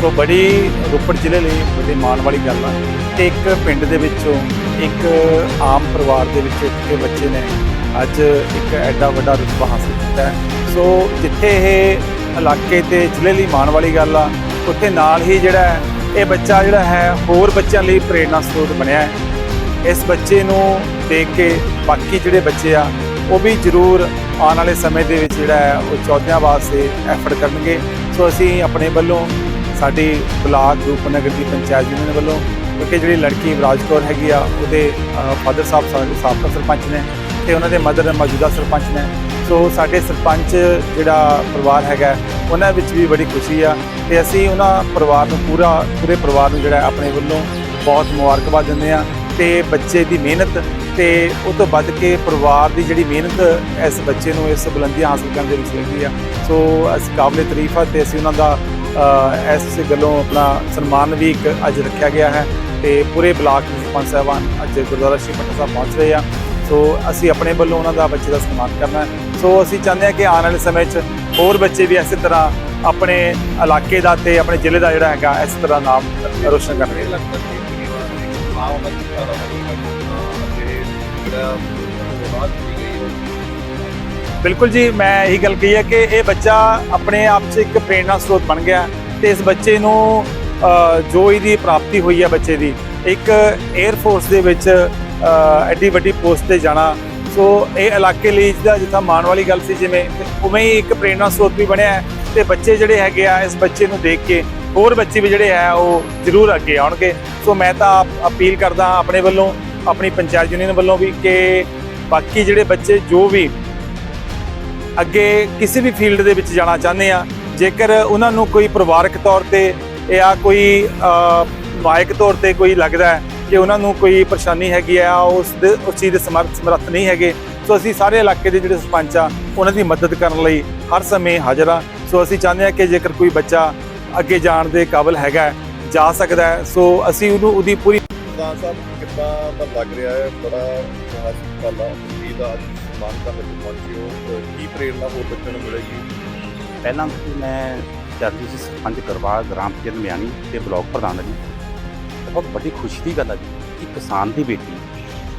ਸੋ ਬੜੀ ਰੋਪੜ ਜ਼ਿਲ੍ਹੇ ਲਈ ਬੜੀ ਮਾਣ ਵਾਲੀ ਗੱਲ ਆ। ਕਿ ਇੱਕ ਪਿੰਡ ਦੇ ਵਿੱਚੋਂ ਇੱਕ ਆਮ ਪਰਿਵਾਰ ਦੇ ਵਿੱਚ ਇੱਕ ਬੱਚੇ ਨੇ ਅੱਜ ਇੱਕ ਐਡਾ ਵੱਡਾ ਰੁਤਬਾ ਹਾਸਲ ਕੀਤਾ ਸੋ ਜਿੱਥੇ ਇਹ ਇਲਾਕੇ ਤੇ ਜ਼ਿਲ੍ਹੇ ਲਈ ਮਾਣ ਵਾਲੀ ਗੱਲ ਆ, ਉੱਥੇ ਨਾਲ ਹੀ ਜਿਹੜਾ ਇਹ ਬੱਚਾ ਜਿਹੜਾ ਹੈ, ਹੋਰ ਬੱਚਿਆਂ ਲਈ ਪ੍ਰੇਰਨਾ ਸਰੋਤ ਬਣਿਆ ਹੈ। ਇਸ ਬੱਚੇ ਨੂੰ ਦੇਖ ਕੇ ਬਾਕੀ ਜਿਹੜੇ ਬੱਚੇ ਆ, ਉਹ ਵੀ ਜ਼ਰੂਰ ਆਉਣ ਵਾਲੇ ਸਮੇਂ ਦੇ ਵਿੱਚ ਜਿਹੜਾ ਹੈ, ਉਹ ਚੌਧਿਆਂ ਵਾਸਤੇ ਐਫਰਟ ਕਰਨਗੇ। ਸੋ ਅਸੀਂ ਆਪਣੇ ਵੱਲੋਂ ਸਾਡੀ ਬਲਾਕ ਰੂਪਨਗਰ ਦੀ ਪੰਚਾਇਤ ਯੂਨੀਅਨ ਵੱਲੋਂ ਕਿਉਂਕਿ ਜਿਹੜੀ ਲੜਕੀ ਵਿਰਾਜ ਕੌਰ ਹੈਗੀ ਆ, ਉਹਦੇ ਫਾਦਰ ਸਾਹਿਬ ਸਾਡੇ ਸਾਬਕਾ ਸਰਪੰਚ ਨੇ ਤੇ ਉਹਨਾਂ ਦੇ ਮਦਰ ਮੌਜੂਦਾ ਸਰਪੰਚ ਨੇ। ਸੋ ਸਾਡੇ ਸਰਪੰਚ ਜਿਹੜਾ ਪਰਿਵਾਰ ਹੈਗਾ, ਉਹਨਾਂ ਵਿੱਚ ਵੀ ਬੜੀ ਖੁਸ਼ੀ ਆ ਤੇ ਅਸੀਂ ਉਹਨਾਂ ਪਰਿਵਾਰ ਨੂੰ ਪੂਰਾ, ਪੂਰੇ ਪਰਿਵਾਰ ਨੂੰ ਜਿਹੜਾ ਆਪਣੇ ਵੱਲੋਂ ਬਹੁਤ ਮੁਬਾਰਕਬਾਦ ਦਿੰਦੇ ਆ ਤੇ ਬੱਚੇ ਦੀ ਮਿਹਨਤ ਤੇ ਉਹ ਤੋਂ ਵੱਧ ਕੇ ਪਰਿਵਾਰ ਦੀ ਜਿਹੜੀ ਮਿਹਨਤ ਇਸ ਬੱਚੇ ਨੂੰ ਇਸ ਬੁਲੰਦੀਆਂ ਹਾਸਲ ਕਰਨ ਦੇ ਵਿੱਚ ਲੱਗੀ ਆ। ਸੋ ਅਸੀਂ ਕਾਬਲੇ ਤਾਰੀਫ ਆ ਤੇ ਅਸੀਂ ਉਹਨਾਂ ਦਾ ਇਸ ਗੱਲੋਂ ਆਪਣਾ ਸਨਮਾਨ ਵੀ ਇੱਕ ਅੱਜ ਰੱਖਿਆ ਗਿਆ ਹੈ ਤੇ ਪੂਰੇ ਬਲਾਕ ਦੇ ਸਰਪੰਚ ਸਾਹਿਬਾਨ ਅੱਜ ਗੁਰਦੁਆਰਾ ਸ਼੍ਰੀ ਪਟਨਾ ਸਾਹਿਬ ਪਹੁੰਚ ਰਹੇ ਆ। ਸੋ ਅਸੀਂ ਆਪਣੇ ਵੱਲੋਂ ਉਹਨਾਂ ਦਾ ਬੱਚੇ ਦਾ ਸਨਮਾਨ ਕਰਨਾ ਸੋ ਅਸੀਂ ਚਾਹੁੰਦੇ ਹਾਂ ਕਿ ਆਉਣ ਵਾਲੇ ਸਮੇਂ 'ਚ ਹੋਰ ਬੱਚੇ ਵੀ ਇਸੇ ਤਰ੍ਹਾਂ ਆਪਣੇ ਇਲਾਕੇ ਦਾ ਤੇ ਆਪਣੇ ਜ਼ਿਲ੍ਹੇ ਦਾ ਜਿਹੜਾ ਹੈਗਾ ਇਸ ਤਰ੍ਹਾਂ ਨਾਮ ਰੋਸ਼ਨ ਕਰਨਗੇ ਜਿਹੜਾ ਬਿਲਕੁਲ ਜੀ, ਮੈਂ ਇਹੀ ਗੱਲ ਕਹੀ ਹੈ ਕਿ ਇਹ ਬੱਚਾ ਆਪਣੇ ਆਪ 'ਚ ਇੱਕ ਪ੍ਰੇਰਨਾ ਸਰੋਤ ਬਣ ਗਿਆ ਤੇ ਇਸ ਬੱਚੇ ਨੂੰ ਜੋ ਇਹਦੀ ਪ੍ਰਾਪਤੀ ਹੋਈ ਹੈ ਬੱਚੇ ਦੀ, ਇੱਕ 에ਅਰ ਫੋਰਸ ਦੇ ਵਿੱਚ ਐਡੀ ਵੱਡੀ ਪੋਸਟ ਤੇ ਜਾਣਾ। ਸੋ ਇਹ ਇਲਾਕੇ ਲਈ ਜਿਹਦਾ ਜਿੱਥਾ ਮਾਣ ਵਾਲੀ ਗੱਲ ਸੀ, ਜਿਵੇਂ ਉਵੇਂ ਹੀ ਇੱਕ ਪ੍ਰੇਰਨਾ ਸਰੋਤ ਵੀ ਬਣਿਆ ਹੈ ਤੇ ਬੱਚੇ ਜਿਹੜੇ ਹੈਗੇ ਆ, ਇਸ ਬੱਚੇ ਨੂੰ ਦੇਖ ਕੇ ਹੋਰ ਬੱਚੇ ਵੀ ਜਿਹੜੇ ਆ, ਉਹ ਜ਼ਰੂਰ ਅੱਗੇ ਆਉਣਗੇ। ਸੋ ਮੈਂ ਤਾਂ ਅਪੀਲ ਕਰਦਾ ਆਪਣੇ ਵੱਲੋਂ, ਆਪਣੀ ਪੰਚਾਇਤ ਯੂਨੀਅਨ ਵੱਲੋਂ ਵੀ ਕਿ ਬਾਕੀ ਜਿਹੜੇ ਬੱਚੇ, ਜੋ ਵੀ ਅੱਗੇ ਕਿਸੇ ਵੀ ਫੀਲਡ ਦੇ ਵਿੱਚ ਜਾਣਾ ਚਾਹੁੰਦੇ ਆ, ਜੇਕਰ ਉਹਨਾਂ ਨੂੰ ਕੋਈ ਪਰਿਵਾਰਕ ਤੌਰ ਤੇ ਜਾਂ ਕੋਈ ਮਾਇਕ ਤੌਰ ਤੇ ਕੋਈ ਲੱਗਦਾ ਹੈ ਕਿ ਉਹਨਾਂ ਨੂੰ ਕੋਈ ਪਰੇਸ਼ਾਨੀ ਹੈਗੀ ਆ, ਉਸ ਦੇ, ਉਸ ਚੀਜ਼ ਦੇ ਸਮਰਥ ਸਮਰੱਥ ਨਹੀਂ ਹੈਗੇ, ਸੋ ਅਸੀਂ ਸਾਰੇ ਇਲਾਕੇ ਦੇ ਜਿਹੜੇ ਸਰਪੰਚ ਆ, ਉਹਨਾਂ ਦੀ ਮਦਦ ਕਰਨ ਲਈ ਹਰ ਸਮੇਂ ਹਾਜ਼ਰ ਆ। ਸੋ ਅਸੀਂ ਚਾਹੁੰਦੇ ਆ ਕਿ ਜੇਕਰ ਕੋਈ ਬੱਚਾ ਅੱਗੇ ਜਾਣ ਦੇ ਕਾਬਿਲ ਹੈਗਾ ਜਾ ਸਕਦਾ ਹੈ। ਸੋ ਅਸੀਂ ਉਹਨੂੰ, ਉਹਦੀ ਪੂਰੀ ਪ੍ਰਧਾਨ ਸਾਹਿਬ, ਕਿੱਦਾਂ ਦਾ ਲੱਗ ਰਿਹਾ ਹੈ? ਬੜਾ ਇਤਿਹਾਸਕ ਦਾ ਅੱਜ ਸਨਮਾਨ ਕਰਨ ਲਈ ਪਹੁੰਚੇ ਹੋ ਕੀ ਪ੍ਰੇਰਨਾ ਹੋਰ ਬੱਚਿਆਂ ਨੂੰ ਮਿਲੇਗੀ? ਪਹਿਲਾਂ ਤਾਂ ਮੈਂ ਚਾਚੀ ਸੀ ਸਰਪੰਚ ਕਰਵਾ ਗ੍ਰਾਮ ਪੰਚਾਇਤ ਮਿਆਣੀ ਤੇ ਬਲਾਕ ਪ੍ਰਧਾਨ ਜੀ। ਬਹੁਤ ਵੱਡੀ ਖੁਸ਼ੀ ਦੀ ਗੱਲ ਹੈ ਜੀ ਕਿ ਕਿਸਾਨ ਦੀ ਬੇਟੀ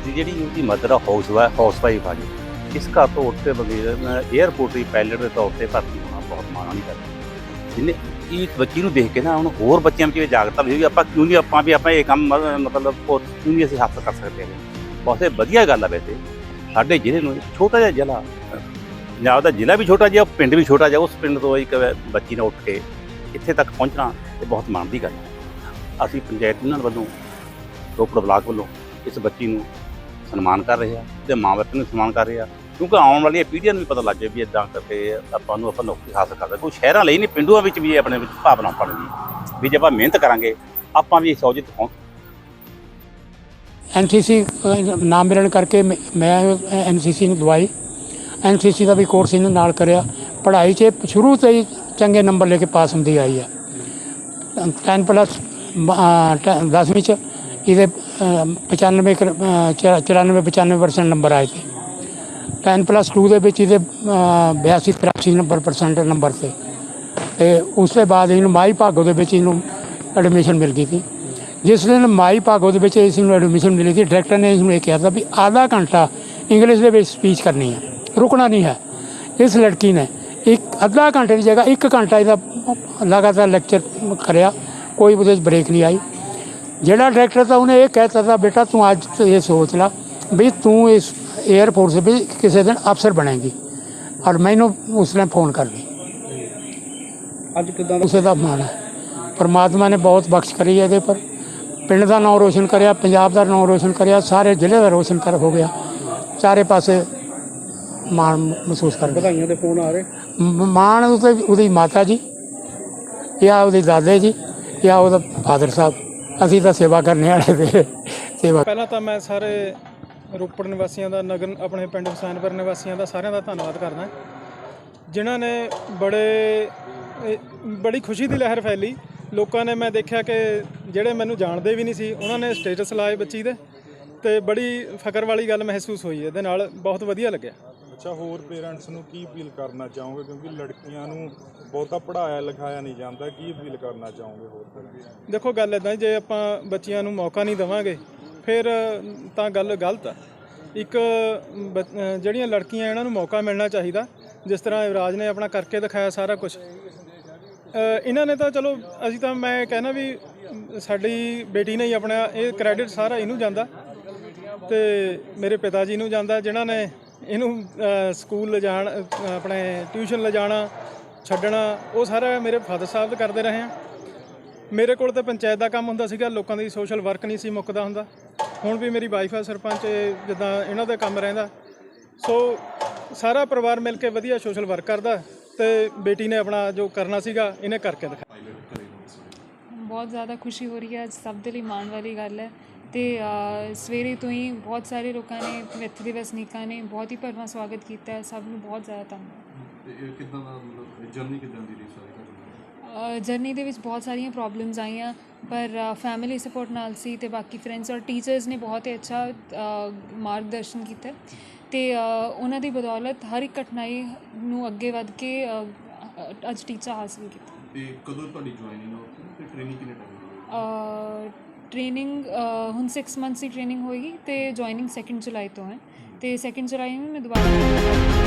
ਦੀ ਜਿਹੜੀ ਉਹਦੀ ਮਦਰ ਹਾਊਸ ਵਾ, ਹਾਊਸ ਵਾਈਫ ਆ ਜੀ, ਇਸ ਘਰ ਤੋਂ ਉੱਠ ਕੇ ਬਗੈਰ 에ਅਰਪੋਰਟ ਦੀ ਪਾਇਲਟ ਦੇ ਤੌਰ ਤੇ ਭਰਤੀ ਹੋਣਾ ਬਹੁਤ ਮਾਣ ਵਾਲੀ ਗੱਲ ਹੈ ਜਿਹਨੇ ਇਸ ਬੱਚੀ ਨੂੰ ਦੇਖ ਕੇ ਨਾ ਹੁਣ ਹੋਰ ਬੱਚਿਆਂ ਵਿੱਚ ਵੀ ਜਾਗਰਤਾ ਵੀ ਹੋਈ ਆਪਾਂ ਕਿਉਂ ਨਹੀਂ ਆਪਾਂ ਵੀ ਆਪਾਂ ਇਹ ਕੰਮ ਮਤਲਬ ਕਿਉਂ ਨਹੀਂ ਅਸੀਂ ਹਾਸਲ ਕਰ ਸਕਦੇ ਹਾਂ ਬਹੁਤ ਹੀ ਵਧੀਆ ਗੱਲ ਆ ਵੈਸੇ। ਸਾਡੇ ਜ਼ਿਲ੍ਹੇ ਨੂੰ ਛੋਟਾ ਜਿਹਾ ਜ਼ਿਲ੍ਹਾ, ਪੰਜਾਬ ਦਾ ਜ਼ਿਲ੍ਹਾ ਵੀ ਛੋਟਾ ਜਿਹਾ, ਪਿੰਡ ਵੀ ਛੋਟਾ ਜਿਹਾ, ਉਸ ਪਿੰਡ ਤੋਂ ਇੱਕ ਬੱਚੀ ਨੇ ਉੱਠ ਕੇ ਇੱਥੇ ਤੱਕ ਪਹੁੰਚਣਾ ਇਹ ਬਹੁਤ ਮਾਣ ਦੀ ਗੱਲ ਹੈ। ਅਸੀਂ ਪੰਚਾਇਤ ਯੂਨੀਅਨ ਵੱਲੋਂ, ਰੋਪੜ ਬਲਾਕ ਵੱਲੋਂ ਇਸ ਬੱਚੀ ਨੂੰ ਸਨਮਾਨ ਕਰ ਰਹੇ ਆ ਤੇ ਮਾਂ ਬਾਪ ਨੂੰ ਸਨਮਾਨ ਕਰ ਰਹੇ ਆ ਕਿਉਂਕਿ ਆਉਣ ਵਾਲੀਆਂ ਪੀੜ੍ਹੀਆਂ ਨੂੰ ਵੀ ਪਤਾ ਲੱਗ ਜਾਵੇ ਵੀ ਇਦਾਂ ਕਰਕੇ ਆਪਾਂ ਨੂੰ, ਆਪਾਂ ਨੌਕਰੀ ਹਾਸਲ ਕਰਦੇ ਕੋਈ ਸ਼ਹਿਰਾਂ ਲਈ ਨਹੀਂ, ਪਿੰਡੂਆਂ ਵਿੱਚ ਵੀ ਆਪਣੇ ਵਿੱਚ ਭਾਵਨਾ ਬਣ ਗਈ ਵੀ ਜੇ ਆਪਾਂ ਮਿਹਨਤ ਕਰਾਂਗੇ, ਆਪਾਂ ਵੀ ਸੌਜਿਤ ਪਹੁੰਚ ਐਨਸੀਸੀ ਨਾਮ ਮਿਲਣ ਕਰਕੇ ਮੈਂ- ਮੈਂ ਐਨਸੀਸੀ ਨੂੰ ਦਵਾਈ। ਐਨਸੀਸੀ ਦਾ ਵੀ ਕੋਰਸ ਇਹਨੇ ਨਾਲ ਕਰਿਆ। ਪੜ੍ਹਾਈ 'ਚ ਸ਼ੁਰੂ ਤੋਂ ਹੀ ਚੰਗੇ ਨੰਬਰ ਲੈ ਕੇ ਪਾਸ ਹੁੰਦੀ ਆਈ ਹੈ 10 ਪਲੱਸ 10ਵੀਂ 'ਚ ਇਹਦੇ ਅ, 95 ਕਰ- ਅ, 94 95% ਨੰਬਰ ਆਏ ਸੀ। 10 ਪਲੱਸ 2 ਦੇ ਵਿੱਚ ਇਹਦੇ ਅ, 82 83 ਨੰਬਰ ਪਰਸੈਂਟ ਨੰਬਰ ਤੇ। ਤੇ ਉਸ ਤੋਂ ਬਾਅਦ ਇਹਨੂੰ ਮਾਈ ਭਾਗੋ ਦੇ ਵਿੱਚ ਇਹਨੂੰ ਐਡਮਿਸ਼ਨ ਮਿਲ ਗਈ ਸੀ। ਜਿਸ ਦਿਨ ਮਾਈ ਭਾਗੋ ਦੇ ਵਿੱਚ ਇਸ ਨੂੰ ਐਡਮਿਸ਼ਨ ਮਿਲੀ ਸੀ ਡਾਇਰੈਕਟਰ ਨੇ ਇਸ ਨੂੰ ਇਹ ਕਿਹਾ ਸੀ ਵੀ ਆਧਾ ਘੰਟਾ ਇੰਗਲਿਸ਼ ਦੇ ਵਿੱਚ ਸਪੀਚ ਕਰਨੀ ਹੈ ਰੁਕਣਾ ਨਹੀਂ ਹੈ ਇਸ ਲੜਕੀ ਨੇ ਇੱਕ ਅੱਧਾ ਘੰਟੇ ਦੀ ਜਗ੍ਹਾ ਇੱਕ ਘੰਟਾ ਇਹਦਾ ਲਗਾਤਾਰ ਲੈਕਚਰ ਕਰਿਆ ਕੋਈ ਉਹਦੇ ਵਿੱਚ ਬ੍ਰੇਕ ਨਹੀਂ ਆਈ ਜਿਹੜਾ ਡਾਇਰੈਕਟਰ ਤਾਂ ਉਹਨੇ ਇਹ ਕਹਿਤਾ ਤਾ ਬੇਟਾ ਤੂੰ ਅੱਜ ਤੋਂ ਇਹ ਸੋਚ ਲਾ ਵੀ ਤੂੰ ਇਸ 에ਅਰ ਫੋਰਸ ਵਿੱਚ ਕਿਸੇ ਦਿਨ ਅਫਸਰ ਬਣੇਗੀ ਔਰ ਮੈਨੂੰ ਉਸ ਨੇ ਫੋਨ ਕਰ ਲਈ ਅੱਜ ਕਿਦਾਂ ਉਸੇ ਦਾ ਮਾਣ ਹੈ ਪਰਮਾਤਮਾ ਨੇ ਬਹੁਤ ਬਖਸ਼ ਕਰੀ ਹੈ ਇਹਦੇ ਪਰ ਪਿੰਡ ਦਾ ਨਾਮ ਰੋਸ਼ਨ ਕਰਿਆ ਪੰਜਾਬ ਦਾ ਨਾਮ ਰੋਸ਼ਨ ਕਰਿਆ ਸਾਰੇ ਜ਼ਿਲ੍ਹੇ ਦਾ ਰੋਸ਼ਨ ਕਰ ਹੋ ਗਿਆ। ਚਾਰੇ ਪਾਸੇ ਮਾਣ ਮਹਿਸੂਸ ਕਰ ਰਿਹਾ ਵਧਾਈਆਂ ਦੇ ਫੋਨ ਆ ਰਹੇ। ਮਾਣ ਉਹਦੇ ਉਹਦੀ ਮਾਤਾ ਜੀ ਜਾਂ ਉਹਦੇ ਦਾਦੇ ਜੀ ਜਾਂ ਉਹਦਾ ਫਾਦਰ ਸਾਹਿਬ। ਅਸੀਂ ਤਾਂ ਸੇਵਾ ਕਰਨੇ ਵਾਲੇ ਤੇ ਸੇਵਾ ਪਹਿਲਾਂ ਤਾਂ ਮੈਂ ਸਾਰੇ ਰੋਪੜ ਨਿਵਾਸੀਆਂ ਦਾ ਨਗਰ ਆਪਣੇ ਪਿੰਡ ਹੁਸੈਨਪੁਰ ਨਿਵਾਸੀਆਂ ਦਾ ਸਾਰਿਆਂ ਦਾ ਧੰਨਵਾਦ ਕਰਦਾ। ਜਿਨ੍ਹਾਂ ਨੇ ਬੜੇ ਬੜੀ ਖੁਸ਼ੀ ਦੀ ਲਹਿਰ ਫੈਲੀ। ਲੋਕਾਂ ਨੇ ਮੈਂ ਦੇਖਿਆ ਕਿ ਜਿਹੜੇ ਮੈਨੂੰ ਜਾਣਦੇ ਵੀ ਨਹੀਂ ਸੀ ਉਹਨਾਂ ਨੇ ਸਟੇਟਸ ਲਾਏ ਬੱਚੀ ਦੇ ਤੇ ਬੜੀ ਫਕਰ ਵਾਲੀ ਗੱਲ ਮਹਿਸੂਸ ਹੋਈ ਇਹਦੇ ਨਾਲ ਬਹੁਤ ਵਧੀਆ ਲੱਗਿਆ। ਅੱਛਾ ਹੋਰ ਪੇਰੈਂਟਸ ਨੂੰ ਕੀ ਅਪੀਲ ਕਰਨਾ ਚਾਹੋਗੇ? ਕਿਉਂਕਿ ਲੜਕੀਆਂ ਨੂੰ ਬਹੁਤਾ ਪੜਾਇਆ ਲਿਖਾਇਆ ਨਹੀਂ ਜਾਂਦਾ ਕੀ ਅਪੀਲ ਕਰਨਾ ਚਾਹੋਗੇ ਹੋਰ? ਦੇਖੋ ਗੱਲ ਇਦਾਂ ਜੇ ਆਪਾਂ ਬੱਚਿਆਂ ਨੂੰ ਮੌਕਾ ਨਹੀਂ ਦੇਵਾਂਗੇ ਫਿਰ ਤਾਂ ਗੱਲ ਗਲਤ ਆ। ਇੱਕ ਜਿਹੜੀਆਂ ਲੜਕੀਆਂ ਇਹਨਾਂ ਨੂੰ ਮੌਕਾ ਮਿਲਣਾ ਚਾਹੀਦਾ ਜਿਸ ਤਰ੍ਹਾਂ ਯੁਵਰਾਜ ਨੇ ਆਪਣਾ ਕਰਕੇ ਦਿਖਾਇਆ ਸਾਰਾ ਕੁਝ ਇਹਨਾਂ ਨੇ ਤਾਂ ਚਲੋ, ਅਸੀਂ ਤਾਂ ਮੈਂ ਕਹਿਣਾ ਵੀ ਸਾਡੀ ਬੇਟੀ ਨੇ ਹੀ ਆਪਣਾ ਇਹ ਕ੍ਰੈਡਿਟ ਸਾਰਾ ਇਹਨੂੰ ਜਾਂਦਾ ਤੇ ਮੇਰੇ ਪਿਤਾ ਜੀ ਨੂੰ ਜਾਂਦਾ, ਜਿਨ੍ਹਾਂ ਨੇ ਇਹਨੂੰ ਸਕੂਲ ਲਿਜਾਣ ਆਪਣੇ ਟਿਊਸ਼ਨ ਲਿਜਾਣਾ, ਛੱਡਣਾ, ਉਹ ਸਾਰਾ ਮੇਰੇ ਫਾਦਰ ਸਾਹਿਬ ਕਰਦੇ ਰਹੇ ਆ। ਮੇਰੇ ਕੋਲ ਤਾਂ ਪੰਚਾਇਤ ਦਾ ਕੰਮ ਹੁੰਦਾ ਸੀਗਾ, ਲੋਕਾਂ ਦੀ ਸੋਸ਼ਲ ਵਰਕ ਨਹੀਂ ਸੀ ਮੁੱਕਦਾ ਹੁੰਦਾ। ਹੁਣ ਵੀ ਮੇਰੀ ਵਾਈਫ ਆ, ਸਰਪੰਚ ਜਿੱਦਾਂ ਇਹਨਾਂ ਦਾ ਕੰਮ ਰਹਿੰਦਾ। ਸੋ ਸਾਰਾ ਪਰਿਵਾਰ ਮਿਲ ਕੇ ਵਧੀਆ ਸੋਸ਼ਲ ਵਰਕ ਕਰਦਾ। ਤੇ ਬੇਟੀ ਨੇ ਆਪਣਾ ਜੋ ਕਰਨਾ ਸੀਗਾ ਇਹਨੇ ਕਰਕੇ ਦਿਖਾਇਆ ਬਹੁਤ ਜ਼ਿਆਦਾ ਖੁਸ਼ੀ ਹੋ ਰਹੀ ਹੈ ਅੱਜ ਸਭ ਦੇ ਲਈ ਮਾਣ ਵਾਲੀ ਗੱਲ ਹੈ। ਤੇ ਅ, ਸਵੇਰੇ ਤੋਂ ਹੀ ਬਹੁਤ ਸਾਰੇ ਲੋਕਾਂ ਨੇ ਇੱਥੇ ਦੇ ਵਸਨੀਕਾਂ ਨੇ ਬਹੁਤ ਹੀ ਭਰਵਾਂ ਸਵਾਗਤ ਕੀਤਾ ਹੈ ਸਭ ਨੂੰ ਬਹੁਤ ਜ਼ਿਆਦਾ ਧੰਨਵਾਦ। ਤੇ ਇਹ ਕਿੱਦਾਂ ਦਾ ਮਤਲਬ ਜਰਨੀ ਕਿੱਦਾਂ ਦੀ ਰਹੀ ਸਾਰੀ ਤੁਹਾਡੀ ਜਰਨੀ ਦੇ ਵਿੱਚ ਬਹੁਤ ਸਾਰੀਆਂ ਪ੍ਰੋਬਲਮਸ ਆਈਆਂ ਪਰ ਫੈਮਿਲੀ ਸਪੋਰਟ ਨਾਲ ਸੀ ਤੇ ਬਾਕੀ ਫਰੈਂਡਸ ਔਰ ਟੀਚਰਸ ਨੇ ਬਹੁਤ ਹੀ ਅੱਛਾ ਅ, ਮਾਰਗਦਰਸ਼ਨ ਕੀਤਾ ਤੇ ਅ, ਉਹਨਾਂ ਦੀ ਬਦੌਲਤ ਹਰ ਇੱਕ ਕਠਿਨਾਈ ਨੂੰ ਅੱਗੇ ਵੱਧ ਕੇ ਅੱਜ ਟੀਚਾ ਹਾਸਲ ਕੀਤਾ। ਤੇ ਕਦੋਂ ਤੁਹਾਡੀ ਜੁਆਇਨਿੰਗ ਉੱਥੇ ਤੇ ਟ੍ਰੇਨਿੰਗ ਕਿੰਨੇ ਟਾਈਮ ਟ੍ਰੇਨਿੰਗ ਹੁਣ 6 ਮੰਥਸ ਦੀ ਟ੍ਰੇਨਿੰਗ ਹੋਏਗੀ ਤੇ ਜੁਆਇਨਿੰਗ 2 ਜੁਲਾਈ ਤੋਂ ਹੈ। ਤੇ 2 ਜੁਲਾਈ ਨੂੰ ਮੈਂ ਦੁਬਾਰਾ